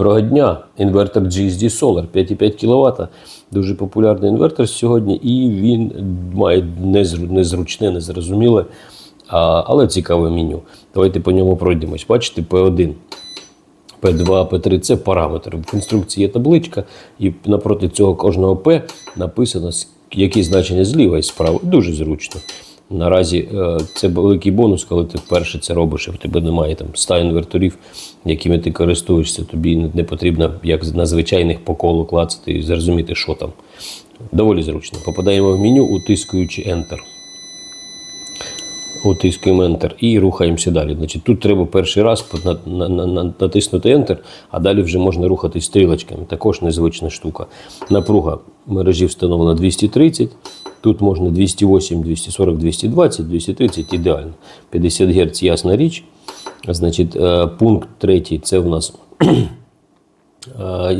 Доброго дня! Інвертор GSD Solar 5,5 кВт. Дуже популярний інвертор сьогодні, і він має незру- незручне, незрозуміле, але цікаве меню. Давайте по ньому пройдемось. Бачите, P1, P2, P3 це параметри. В інструкції є табличка, і напроти цього кожного P написано, які значення зліва і справа. Дуже зручно. Наразі е, це великий бонус, коли ти вперше це робиш, і в тебе немає там 100 інверторів, якими ти користуєшся. Тобі не потрібно, як на звичайних по колу клацати і зрозуміти, що там. Доволі зручно. Попадаємо в меню, утискуючи Enter. Утискуємо Enter і рухаємося далі. Значить, тут треба перший раз на- на- на- на- натиснути Enter, а далі вже можна рухатись стрілочками. Також незвична штука. Напруга мережі встановлена 230. Тут можна 208, 240, 220, 230 ідеально. 50 Гц ясна річ. Значить, е, пункт третій це в нас Е,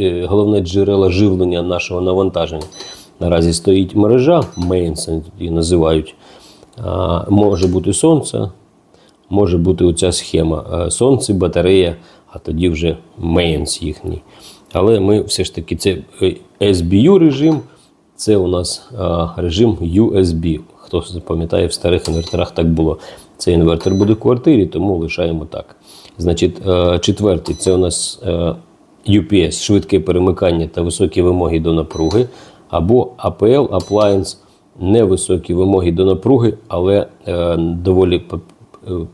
е, головне джерело живлення нашого навантаження. Наразі стоїть мережа, Mains її називають. Може бути сонце, може бути оця схема. Сонце, батарея, а тоді вже Mains їхній. Але ми все ж таки це е, SBU режим, це у нас режим USB. Хто пам'ятає, в старих інверторах так було. Цей інвертор буде в квартирі, тому лишаємо так. Значить, е, четвертий це у нас е, UPS, швидке перемикання та високі вимоги до напруги, або APL Appliance, невисокі вимоги до напруги, але е, доволі е,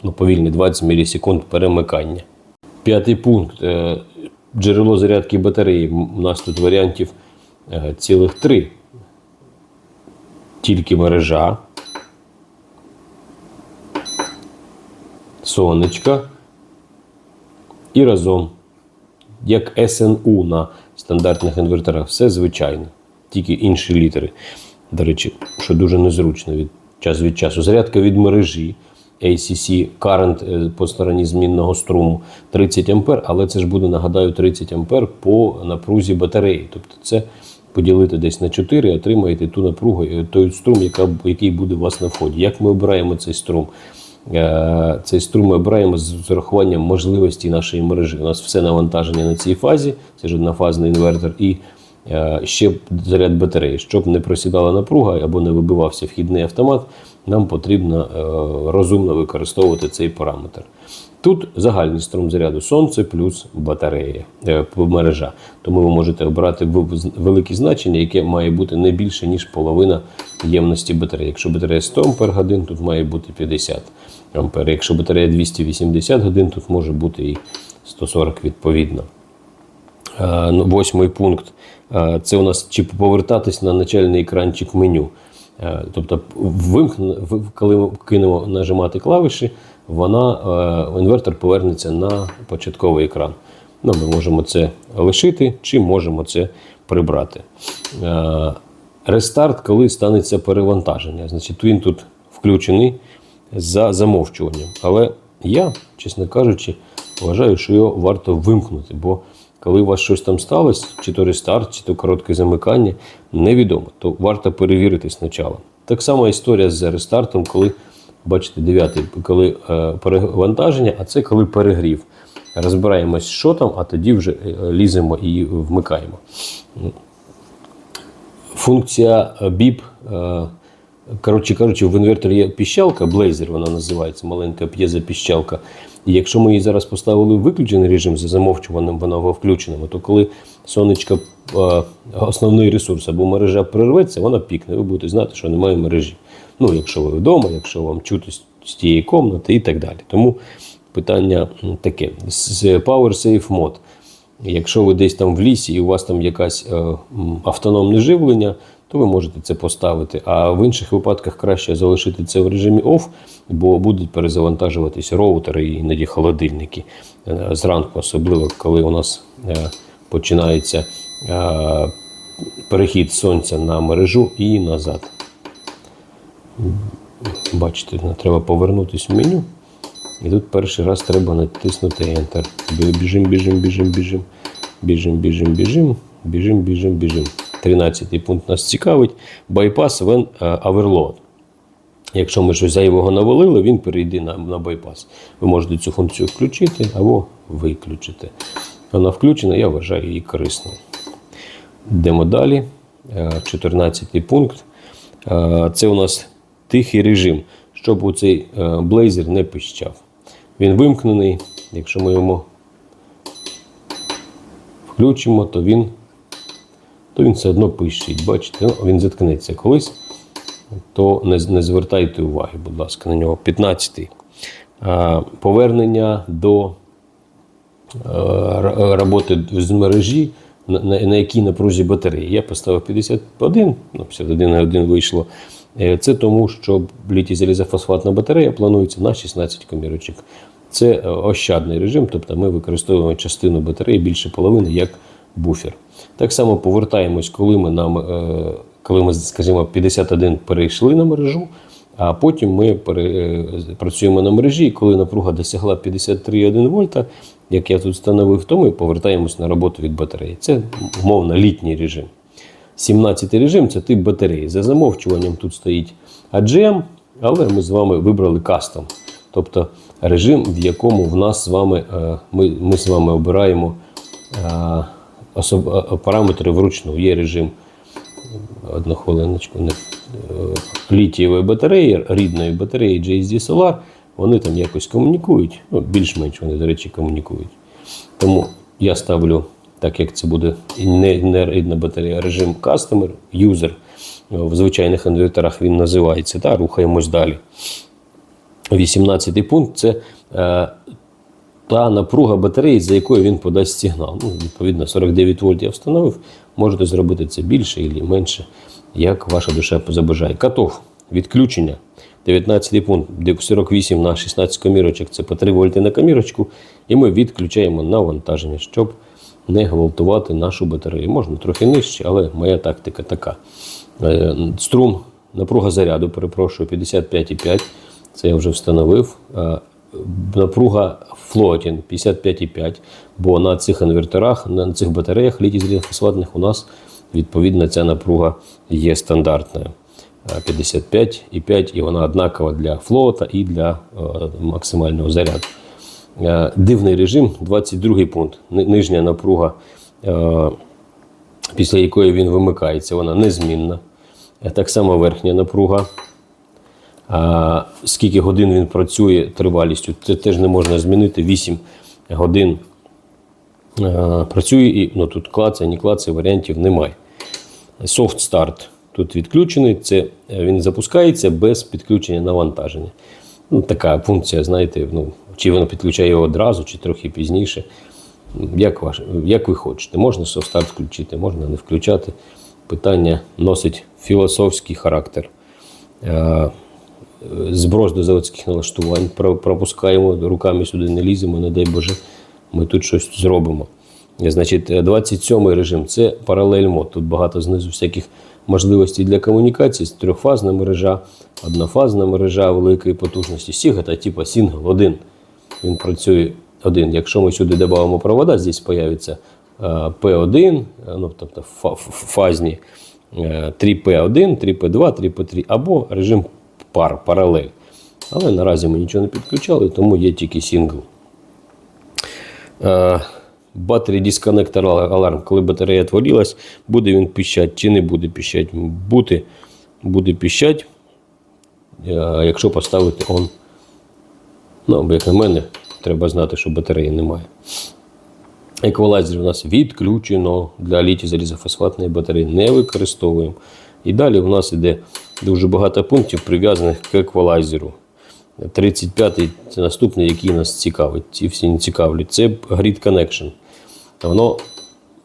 ну, повільні 20 мілісекунд перемикання. П'ятий пункт. е, Джерело зарядки батареї. У нас тут варіантів цілих три. Тільки мережа, сонечка і разом. Як СНУ на стандартних інверторах. Все звичайно. Тільки інші літери. До речі, що дуже незручно від час від часу. Зарядка від мережі. ACC Current е, по стороні змінного струму 30 А, але це ж буде, нагадаю, 30 А по напрузі батареї. Тобто це поділити десь на 4 отримаєте ту напругу, е, той струм, яка, який буде у вас на вході. Як ми обираємо цей струм? Е, Цей струм ми обираємо з урахуванням можливості нашої мережі. У нас все навантаження на цій фазі, це ж однофазний інвертор, і ще заряд батареї. Щоб не просідала напруга або не вибивався вхідний автомат, нам потрібно е, розумно використовувати цей параметр. Тут загальний струм заряду сонце плюс батарея е, мережа. Тому ви можете обрати велике значення, яке має бути не більше, ніж половина ємності батареї. Якщо батарея 100 Ах, тут має бути 50 А. Якщо батарея 280 годин, тут може бути і 140 відповідно. Ну, Восьмий пункт. Це у нас чи повертатись на начальний екранчик меню. Тобто, коли ми кинемо нажимати клавіші, вона, інвертор повернеться на початковий екран. Ну, ми можемо це лишити чи можемо це прибрати. Рестарт, коли станеться перевантаження. Значить, він тут включений за замовчуванням. Але я, чесно кажучи, вважаю, що його варто вимкнути, бо коли у вас щось там сталося, чи то рестарт, чи то коротке замикання, невідомо, то варто перевірити спочатку. Так само історія з рестартом, коли, бачите, дев'ятий, коли е, перевантаження, а це коли перегрів. Розбираємось, що там, а тоді вже е, ліземо і вмикаємо. Функція е, BIP. е, Коротше кажучи, в інверторі є піщалка, блейзер вона називається, маленька п'єзопіщалка. І якщо ми її зараз поставили в виключений режим за замовчуваним, вона в включеному, то коли сонечко е, основний ресурс або мережа прерветься, вона пікне. Ви будете знати, що немає мережі. Ну, якщо ви вдома, якщо вам чути з- тієї кімнати і так далі. Тому питання таке: з Power Safe Mode. Якщо ви десь там в лісі і у вас там якась е, автономне живлення, то ви можете це поставити. А в інших випадках краще залишити це в режимі OFF, бо будуть перезавантажуватися роутери і іноді холодильники Е, зранку, особливо коли у нас е, починається е, перехід сонця на мережу і назад. Бачите, треба повернутися в меню. І тут перший раз треба натиснути Enter. Біжим, біжим, біжим, біжим. Біжим, біжим, біжим, біжим, біжим, біжим. 13 пункт нас цікавить. Bypass when е. Якщо ми щось зайвого навалили, він перейде на, на байпас. Ви можете цю функцію включити або виключити. Вона включена, я вважаю її корисною. Йдемо далі. Е, 14 пункт. Е, Це у нас тихий режим, щоб у цей е, блейзер не пищав. Він вимкнений. Якщо ми йому включимо, то він, то він все одно пищить. Бачите, Ну, він заткнеться колись, то не, не звертайте уваги, будь ласка, на нього. 15. Е, Повернення до е, роботи з мережі, на, якій напрузі батареї. Я поставив 51, ну 51 на 1 вийшло. Е, Це тому, що літій залізофосфатна батарея планується на 16 комірочок. Це е, ощадний режим, тобто ми використовуємо частину батареї більше половини як буфер. Так само повертаємось, коли ми нам, е, коли ми, скажімо, 51 перейшли на мережу, а потім ми е, працюємо на мережі, і коли напруга досягла 53,1 вольта, як я тут встановив, то ми повертаємось на роботу від батареї. Це умовно літній режим. 17 режим це тип батареї. За замовчуванням тут стоїть AGM, але ми з вами вибрали кастом. Тобто режим, в якому в нас з вами, е, ми, ми з вами обираємо особ, е, параметри вручну. Є режим одну хвилиночку, не, е, літієвої батареї, рідної батареї JSD Solar, вони там якось комунікують. Ну, більш-менш вони, до речі, комунікують. Тому я ставлю, так як це буде не, не рідна батарея, а режим Customer, User. В звичайних інверторах він називається. Та, рухаємось далі. 18 пункт це е, та напруга батареї, за якою він подасть сигнал. Ну, відповідно, 49 вольт я встановив. Можете зробити це більше або менше, як ваша душа забажає. Катов, відключення. 19 пункт, 48 на 16 комірочок, це по 3 вольти на комірочку. І ми відключаємо навантаження, щоб не гвалтувати нашу батарею. Можна трохи нижче, але моя тактика така. Е, Струм, напруга заряду, перепрошую, 55,5. Це я вже встановив. Е, Напруга флотінг 55,5, бо на цих інверторах, на цих батареях літій фосфатних у нас відповідно ця напруга є стандартною. Е, 55,5 і вона однакова для флота і для е, максимального заряду. Е, Дивний режим, 22 пункт. Нижня напруга, е, після якої він вимикається, вона незмінна. Е, Так само верхня напруга. Скільки годин він працює тривалістю, це теж не можна змінити. 8 годин працює і ну, тут клацає, не клацає, варіантів немає. Soft Start тут відключений, це е, він запускається без підключення навантаження. Ну, така функція, знаєте, ну, чи воно підключає його одразу, чи трохи пізніше. Як, ваш, як ви хочете. Можна Soft Start включити, можна не включати. Питання носить філософський характер. Е, зброс до заводських налаштувань пропускаємо, руками сюди не ліземо, не дай Боже, ми тут щось зробимо. Е, Значить, 27 режим це паралель. Тут багато знизу всяких можливостей для комунікації. Трьохфазна мережа, однофазна мережа великої потужності. Сігата, типу сингл один. Він працює один. Якщо ми сюди додамо провода, здесь появиться е, P1, е, ну, тобто фа- фазні е, 3P1, 3P2, 3P3 або режим пар, паралель. Але наразі ми нічого не підключали, тому є тільки сингл. Battery Disconnector Alarm, коли батарея відвалилась, буде він піщать чи не буде піщать. Буде, буде піщать, е, якщо поставити on. Ну, як на мене, треба знати, що батареї немає. Еквалайзер у нас відключено для літій залізофосфатної батареї, не використовуємо. І далі у нас іде дуже багато пунктів, прив'язаних к еквалайзеру. 35-й це наступний, який нас цікавить. Ці всі не цікавлять. Це Grid Connection. Воно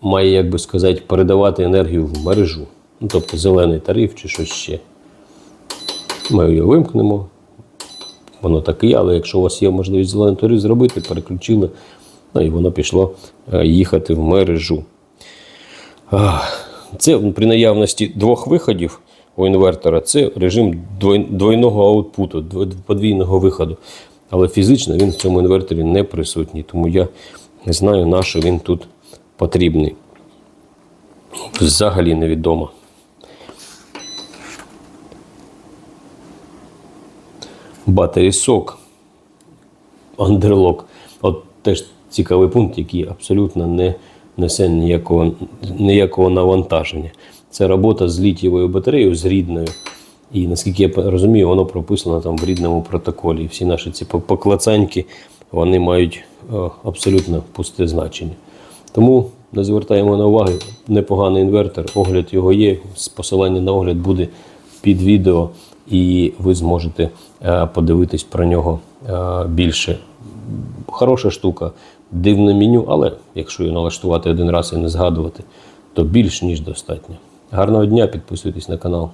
має, як би сказати, передавати енергію в мережу. Ну, тобто зелений тариф чи щось ще. Ми його вимкнемо. Воно так і є, але якщо у вас є можливість зелений тариф зробити, переключили, ну, і воно пішло е, їхати в мережу. Це при наявності двох виходів у інвертора це режим двойного аутпуту, подвійного виходу. Але фізично він в цьому інверторі не присутній, тому я не знаю, на що він тут потрібний. Взагалі невідомо. Battery SOC, Underlock. От теж цікавий пункт, який абсолютно не несе ніякого, ніякого навантаження. Це робота з літієвою батареєю, з рідною. І наскільки я розумію, воно прописано там в рідному протоколі. Всі наші ці поклацаньки вони мають е, абсолютно пусте значення. Тому не звертаємо на уваги непоганий інвертор. Огляд його є. Посилання на огляд буде під відео, і ви зможете е, подивитись про нього е, більше. Хороша штука, дивне меню, але якщо його налаштувати один раз і не згадувати, то більш ніж достатньо. Гарного дня, підписуйтесь на канал.